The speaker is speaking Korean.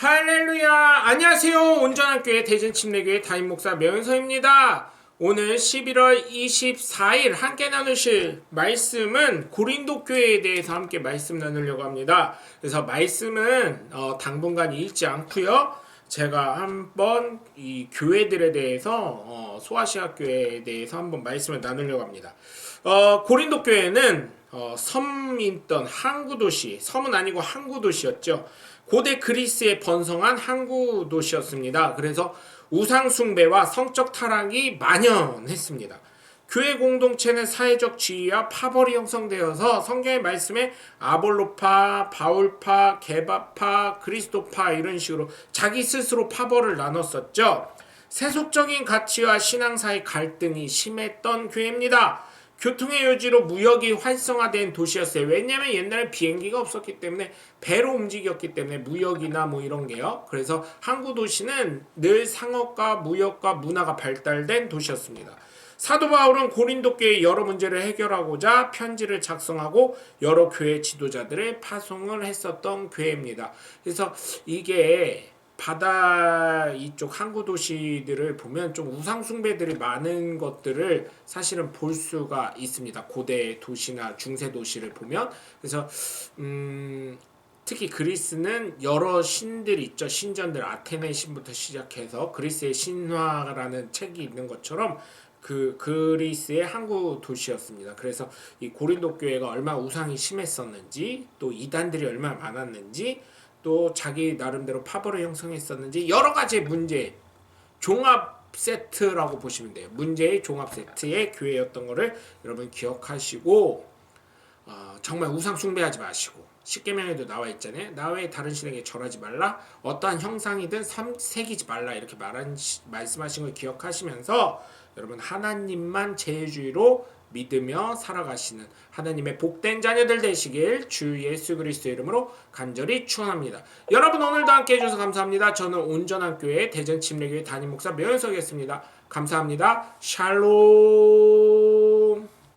할렐루야! 안녕하세요. 온전한교회 대전침례교회 담임 목사 명현서입니다. 오늘 11월 24일 함께 나누실 말씀은 고린도 교회에 대해서 함께 말씀 나누려고 합니다. 그래서 말씀은 어, 당분간 읽지 않고요. 제가 한번 이 교회들에 대해서 어, 소아시아 교회에 대해서 한번 말씀을 나누려고 합니다. 어, 고린도 교회는 어, 섬있던 항구 도시, 섬은 아니고 항구 도시였죠. 고대 그리스에 번성한 항구 도시였습니다. 그래서 우상 숭배와 성적 타락이 만연했습니다. 교회 공동체는 사회적 지위와 파벌이 형성되어서 성경의 말씀에 아볼로파, 바울파, 게바파, 그리스도파 이런 식으로 자기 스스로 파벌을 나눴었죠. 세속적인 가치와 신앙 사이 갈등이 심했던 교회입니다. 교통의 요지로 무역이 활성화된 도시였어요. 왜냐하면 옛날에 비행기가 없었기 때문에 배로 움직였기 때문에 무역이나 뭐 이런 게요. 그래서 항구 도시는 늘 상업과 무역과 문화가 발달된 도시였습니다. 사도 바울은 고린도 교회의 여러 문제를 해결하고자 편지를 작성하고 여러 교회 지도자들을 파송을 했었던 교회입니다. 그래서 이게 바다 이쪽 항구 도시들을 보면 좀 우상 숭배들이 많은 것들을 사실은 볼 수가 있습니다. 고대 도시나 중세 도시를 보면 그래서 음 특히 그리스는 여러 신들이 있죠. 신전들 아테네 신부터 시작해서 그리스의 신화라는 책이 있는 것처럼 그 그리스의 항구 도시였습니다. 그래서 이 고린도 교회가 얼마나 우상이 심했었는지 또 이단들이 얼마나 많았는지 또 자기 나름대로 파벌을 형성했었는지 여러 가지 문제 종합 세트라고 보시면 돼요. 문제의 종합 세트의 교회였던 거를 여러분 기억하시고 어, 정말 우상 숭배하지 마시고 십계명에도 나와 있잖아요. 나 외에 다른 신에게 절하지 말라. 어떠한 형상이든 삼, 새기지 말라 이렇게 말한 시- 말씀하신 걸 기억하시면서 여러분 하나님만 제주의로 믿으며 살아가시는 하나님의 복된 자녀들 되시길 주 예수 그리스도 이름으로 간절히 축원합니다. 여러분 오늘도 함께 해주셔서 감사합니다. 저는 온전한 교회 대전 침례교회 담임 목사 명현석이었습니다. 감사합니다. 샬롬.